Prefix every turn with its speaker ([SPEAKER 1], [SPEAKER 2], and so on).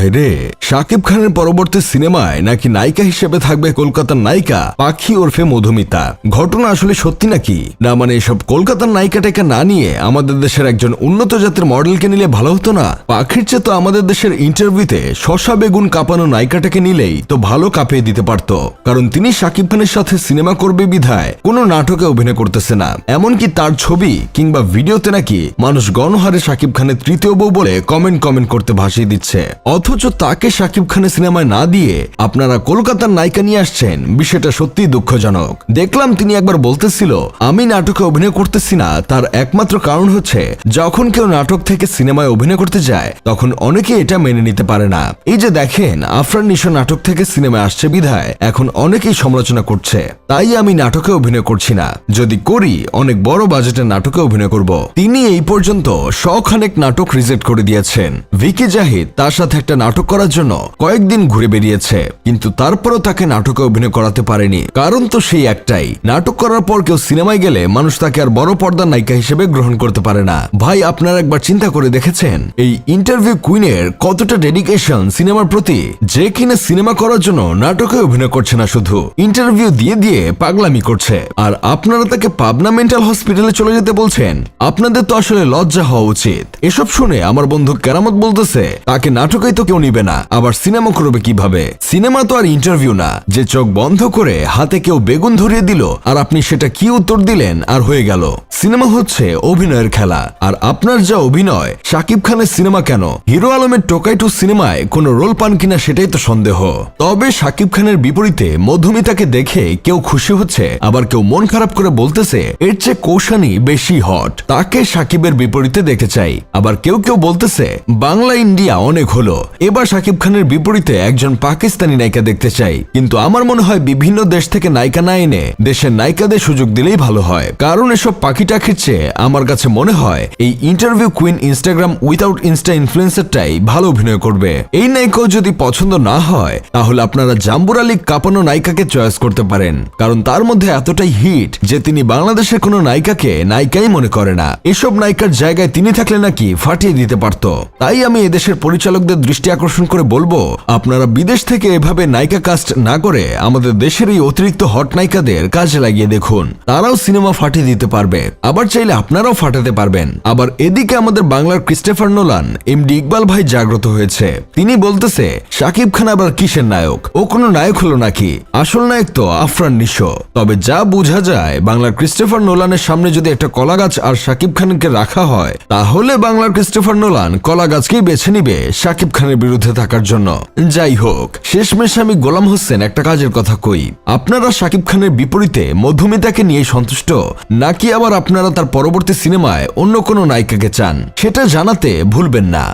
[SPEAKER 1] ভাই রে শাকিব খানের পরবর্তী সিনেমায় নাকি নায়িকা হিসেবে থাকবে কলকাতার নায়িকা পাখি ওরফে মধুমিতা। ঘটনা আসলে সত্যি নাকি? না মানে এসব কলকাতার নায়িকাটাকে না নিয়ে আমাদের দেশের একজন উন্নত জাতের মডেলকে নিলে ভালো হতো না? পাখির চেয়ে তো আমাদের দেশের ইন্টারভিউতে শশা বেগুন কাঁপানো নায়িকাটাকে নিলেই তো ভালো কাঁপিয়ে দিতে পারতো। কারণ তিনি শাকিব খানের সাথে সিনেমা করবে বিধায় কোনো নাটকে অভিনয় করতেছে না। এমনকি তার ছবি কিংবা ভিডিওতে নাকি মানুষ গণহারে শাকিব খানের তৃতীয় বউ বলে কমেন্ট কমেন্ট করতে ভাসিয়ে দিচ্ছে। অথচ তাকে শাকিব খানের সিনেমায় না দিয়ে আপনারা কলকাতার নায়িকা নিয়ে আসছেন। বিষয়টা সত্যি দুঃখজনক। দেখলাম তিনি একবার বলতেছিল, আমি নাটকে অভিনয় করতেছি না। তার একমাত্র কারণ হচ্ছে, যখন কেউ নাটক থেকে সিনেমায় অভিনয় করতে যায়, তখন অনেকে এটা মেনে নিতে পারে না। এই যে দেখেন, আফরান নিশো নাটক থেকে সিনেমায় আসছে বিধায়, এখন অনেকেই সমালোচনা করছে। তাই আমি নাটকে অভিনয় করছি না। যদি করি, অনেক বড় বাজেটের নাটকে অভিনয় করব। তিনি এই পর্যন্ত শখানেক নাটক রিজেক্ট করে দিয়েছেন। ভিকি জাহিদ তার সাথে একটা নাটক করার জন্য কয়েকদিন ঘুরে বেরিয়েছে, কিন্তু তারপরও তাকে নাটকে অভিনয় করাতে পারেনি। কারণ তো সেই একটাই, নাটক করার পর কেউ সিনেমায় গেলে মানুষ তাকে আর বড় পর্দার নায়িকা হিসেবে গ্রহণ করতে পারে না। ভাই, আপনারা একবার চিন্তা করে দেখেছেন? এই ইন্টারভিউ কুইনের কতটা ডেডিকেশন সিনেমার প্রতি? যে কিনা সিনেমা করার জন্য নাটকে অভিনয় করছে না শুধু, ইন্টারভিউ দিয়ে দিয়ে পাগলামি করছে। আর আপনারা তাকে পাবনা মেন্টাল হসপিটালে চলে যেতে বলছেন? আপনাদের তো আসলে লজ্জা হওয়া উচিত। এসব শুনে আমার বন্ধু কেরামত বলতেছে, তাকে নাটকেই তো কেউ নিবে না। আবার সিনেমা করবে কীভাবে? সিনেমা তো আর ইন্টারভিউ না। যে চোখ বন্ধ করে হাতে কেউ বেগুন ধরিয়ে দিল, আর আপনি সেটা কি উত্তর দিলেন, আর হয়ে গেল। সিনেমা হচ্ছে অভিনয়ের খেলা। আর আপনার যা অভিনয়, শাকিব খানের সিনেমা কেন? হিরো আলমের টোকাই টু সিনেমায় কোনো রোল পান কিনা সেটাই তো সন্দেহ। তবে শাকিব খানের বিপরীতে মধুমিতাকে দেখে কেউ খুশি হচ্ছে, আবার কেউ মন খারাপ করে বলতেছে, এর চেয়ে কৌশানি বেশি হট। তাকে সাকিবের বিপরীতে দেখতে চাই। আবার কেউ কেউ বলতেছে, বাংলা, ইন্ডিয়া অনেক হলো। এবার শাকিব খানের বিপরীতে একজন পাকিস্তানি নায়িকা দেখতে চাই। কিন্তু আমার মনে হয় বিভিন্ন দেশ থেকে নায়িকা না এনে দেশের নায়িকাদের সুযোগ দিলেই ভালো হয়। কারণ এসব পাখি টাখির চেয়ে আমার কাছে মনে হয় এই interview queen Instagram without insta ইনফ্লুয়েন্সারটাই ভালো অভিনয় করবে। এই নায়িকাও যদি পছন্দ না হয়, তাহলে আপনারা জাম্বুর আলী কাঁপানো নায়িকাকে চয়েস করতে পারেন। কারণ তার মধ্যে এতটাই হিট যে তিনি বাংলাদেশের কোনো নায়িকাকে নায়িকাই মনে করে না। এসব নায়িকার জায়গায় তিনি থাকলে নাকি ফাটিয়ে দিতে পারত? তাই আমি এদেশের পরিচালকদের দৃষ্টি আকর্ষণ করে বলব, আপনারা বিদেশ থেকে এভাবে নায়িকা কাস্ট না করে আমাদের দেশের এই অতিরিক্ত হট নায়িকাদের কাজে লাগিয়ে দেখুন। তারাও সিনেমা ফাটিয়ে দিতে পারবে। আবার চাইলে আপনারাও ফাটাতে পারবেন। আবার এদিকে আমাদের বাংলার ক্রিস্টেফার নোলান এমডি ইকবাল ভাই জাগ্রত হয়েছে। তিনি বলতেছে, শাকিব খান আবার কিসের নায়ক? ও কোনো নায়ক হলো নাকি? আসল নায়ক তো আফরান নিশো। তবে যা বোঝা যায়, বাংলার ক্রিস্টেফার নোলানের সামনে যদি একটা কলা গাছ আর শাকিব খানকে রাখা হয়, তাহলে বাংলার ক্রিস্টোফার নোলান কলা গাছকেই বেছে নিবে শাকিব খানের বিরুদ্ধে থাকার জন্য। যাই হোক, শেষমেশ আমি গোলাম হোসেন একটা কাজের কথা কই। আপনারা শাকিব খানের বিপরীতে মধুমিতাকে নিয়ে সন্তুষ্ট, নাকি আবার আপনারা তার পরবর্তী সিনেমায় অন্য কোনো নায়িকাকে চান? সেটা জানাতে ভুলবেন না।